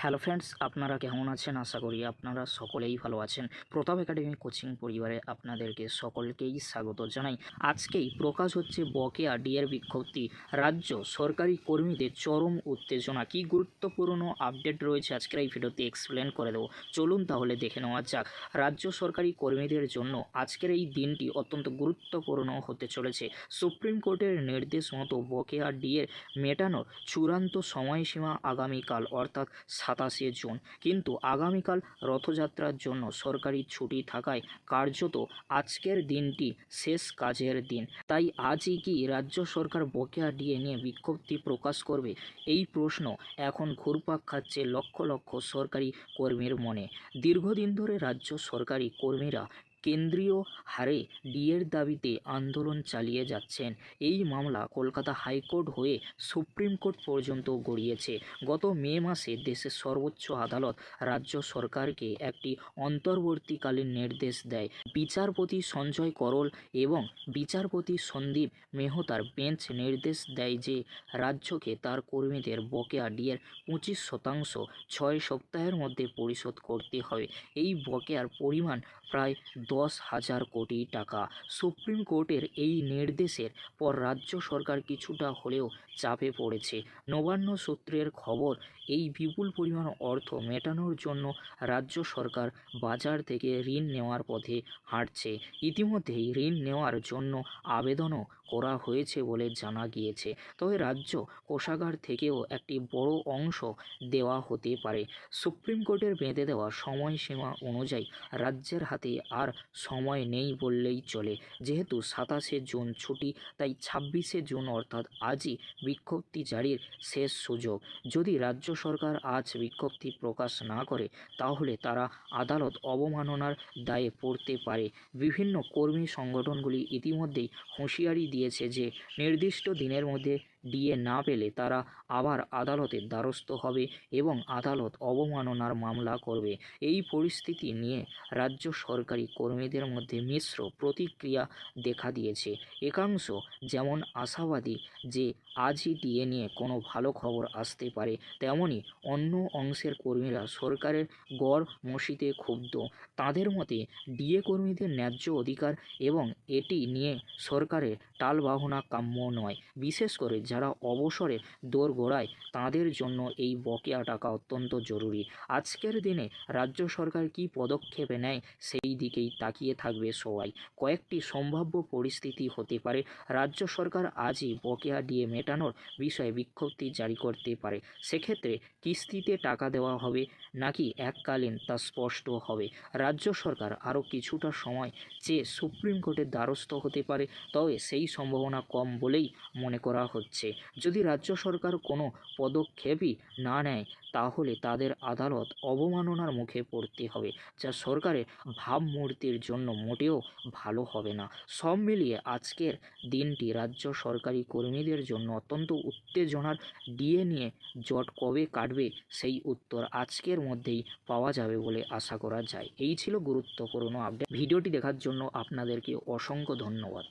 Hello friends আপনারা কেমন আছেন? আশা করি আপনারা সকলেই ভালো আছেন। প্রতাপ একাডেমি কোচিং পরিবারে আপনাদেরকে সকলকেই স্বাগত জানাই। আজকেই প্রকাশ হচ্ছে বকেয়া ডিএর বিজ্ঞপ্তি। রাজ্য সরকারি কর্মীদের চরম উত্তেজনা। কি গুরুত্বপূর্ণ আপডেট রয়েছে আজকের এই ভিডিওতে এক্সপ্লেন করে দেবো। চলুন তাহলে দেখে নেওয়া যাক। রাজ্য সরকারি কর্মীদের জন্য আজকের এই দিনটি অত্যন্ত গুরুত্বপূর্ণ হতে চলেছে। সুপ্রিম কোর্টের নির্দেশ মতো বকেয়া ডিএর মেটানোর চূড়ান্ত সময়সীমা আগামীকাল, অর্থাৎ সাতাশে জুন। কিন্তু আগামীকাল রথযাত্রার জন্য সরকারি ছুটি থাকায় কার্যত আজকের দিনটি শেষ কাজের দিন। তাই আজই কি রাজ্য সরকার বকেয়া ডিএ নিয়ে বিজ্ঞপ্তি প্রকাশ করবে? এই প্রশ্ন এখন ঘুরপাক খাচ্ছে লক্ষ লক্ষ সরকারি কর্মীর মনে। দীর্ঘদিন ধরে রাজ্য সরকারি কর্মীরা কেন্দ্রীয় হারে ডিএর দাবিতে আন্দোলন চালিয়ে যাচ্ছেন। এই মামলা কলকাতা হাইকোর্ট হয়ে সুপ্রিম কোর্ট পর্যন্ত গড়িয়েছে। গত মে মাসে দেশের সর্বোচ্চ আদালত রাজ্য সরকারকে একটি অন্তর্বর্তীকালীন নির্দেশ দেয়। বিচারপতি সঞ্জয় করল এবং বিচারপতি সন্দীপ মেহতার বেঞ্চ নির্দেশ দেয় যে, রাজ্যকে তার কর্মীদের বকেয়া ডিএর পঁচিশ শতাংশ ছয় সপ্তাহের মধ্যে পরিশোধ করতে হবে। এই বকেয়ার পরিমাণ প্রায় দশ হাজার কোটি টাকা। সুপ্রিম কোর্টের এই নির্দেশের পর রাজ্য সরকার কিছুটা হলেও চাপে পড়েছে। নবান্ন সূত্রের খবর, এই বিপুল পরিমাণ অর্থ মেটানোর জন্য রাজ্য সরকার বাজার থেকে ঋণ নেওয়ার পথে হাঁটছে। ইতিমধ্যেই ঋণ নেওয়ার জন্য আবেদনও করা হয়েছে বলে জানা গিয়েছে। তবে রাজ্য কোষাগার থেকেও একটি বড় অংশ দেওয়া হতে পারে। সুপ্রিম কোর্টের বেঁধে দেওয়া সময়সীমা অনুযায়ী রাজ্যের আর সময় নেই বললেই চলে। যেহেতু সাতাশে জুন ছুটি, তাই ছাব্বিশে জুন অর্থাৎ আজই বিজ্ঞপ্তি জারির শেষ সুযোগ। যদি রাজ্য সরকার আজ বিজ্ঞপ্তি প্রকাশ না করে, তাহলে তারা আদালত অবমাননার দায়ে পড়তে পারে। বিভিন্ন কর্মী সংগঠনগুলি ইতিমধ্যেই হুঁশিয়ারি দিয়েছে যে, নির্দিষ্ট দিনের মধ্যে ডিএ না পেলে তারা আবার আদালতের দ্বারস্থ হবে এবং আদালত অবমাননার মামলা করবে। এই পরিস্থিতি নিয়ে রাজ্য সরকারি কর্মীদের মধ্যে মিশ্র প্রতিক্রিয়া দেখা দিয়েছে। একাংশ যেমন আশাবাদী যে আজই ডিএ নিয়ে কোনো ভালো খবর আসতে পারে, তেমনি অন্য অংশের কর্মীরা সরকারের গড় মসিতে ক্ষুব্ধ। তাদের মতে ডিএ কর্মীদের ন্যায্য অধিকার এবং এটি নিয়ে সরকারের টালবাহনা কাম্য নয়। বিশেষ করে যারা অবসরে দোরগোড়ায় তাদের জন্য এই বকেয়া টাকা অত্যন্ত জরুরি। আজকের দিনে রাজ্য সরকার কী পদক্ষেপে নেয় সেই দিকেই তাকিয়ে থাকবে সবাই। কয়েকটি সম্ভাব্য পরিস্থিতি হতে পারে। রাজ্য সরকার আজই বকেয়া দিয়ে মেটানোর বিষয়ে বিজ্ঞপ্তি জারি করতে পারে। সেক্ষেত্রে কিস্তিতে টাকা দেওয়া হবে নাকি এককালীন তা স্পষ্ট হবে। রাজ্য সরকার আরও কিছুটা সময় চেয়ে সুপ্রিম কোর্টের দ্বারস্থ হতে পারে, তবে সেই সম্ভাবনা কম বলেই মনে করা হচ্ছে। যদি রাজ্য সরকার কোনো পদক্ষেপই না নেয়, তাহলে তাদের আদালত অবমাননার মুখে পড়তে হবে, যা সরকারের ভাবমূর্তির জন্য মোটেও ভালো হবে না। সব মিলিয়ে আজকের দিনটি রাজ্য সরকারি কর্মীদের জন্য অত্যন্ত উত্তেজনার ডিএ নিয়ে জট কবে কাটবে সেই উত্তর আজকের মধ্যেই পাওয়া যাবে বলে আশা করা যায়। এই ছিল গুরুত্বপূর্ণ আপডেট। ভিডিওটি দেখার জন্য আপনাদেরকে অসংখ্য ধন্যবাদ।